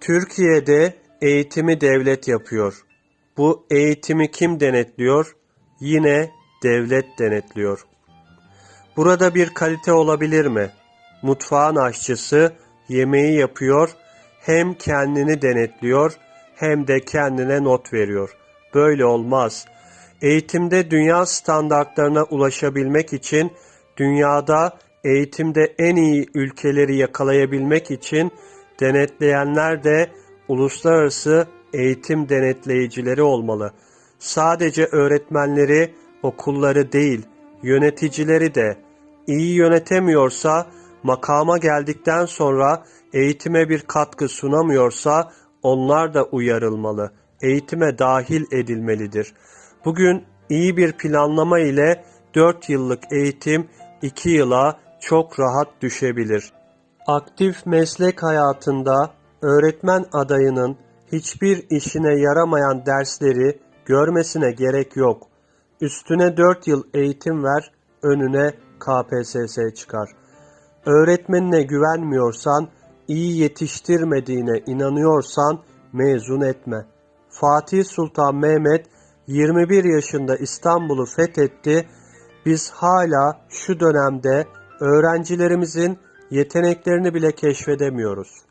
Türkiye'de eğitimi devlet yapıyor. Bu eğitimi kim denetliyor? Yine devlet denetliyor. Burada bir kalite olabilir mi? Mutfağın aşçısı yemeği yapıyor, hem kendini denetliyor hem de kendine not veriyor. Böyle olmaz. Eğitimde dünya standartlarına ulaşabilmek için dünyada eğitimde en iyi ülkeleri yakalayabilmek için denetleyenler de uluslararası eğitim denetleyicileri olmalı. Sadece öğretmenleri, okulları değil, yöneticileri de iyi yönetemiyorsa, makama geldikten sonra eğitime bir katkı sunamıyorsa onlar da uyarılmalı. Eğitime dahil edilmelidir. Bugün iyi bir planlama ile 4 yıllık eğitim 2 yıla çok rahat düşebilir. Aktif meslek hayatında öğretmen adayının hiçbir işine yaramayan dersleri görmesine gerek yok. Üstüne 4 yıl eğitim ver, önüne KPSS çıkar. Öğretmenine güvenmiyorsan, iyi yetiştirmediğine inanıyorsan mezun etme. Fatih Sultan Mehmet 21 yaşında İstanbul'u fethetti. Biz hala şu dönemde öğrencilerimizin yeteneklerini bile keşfedemiyoruz.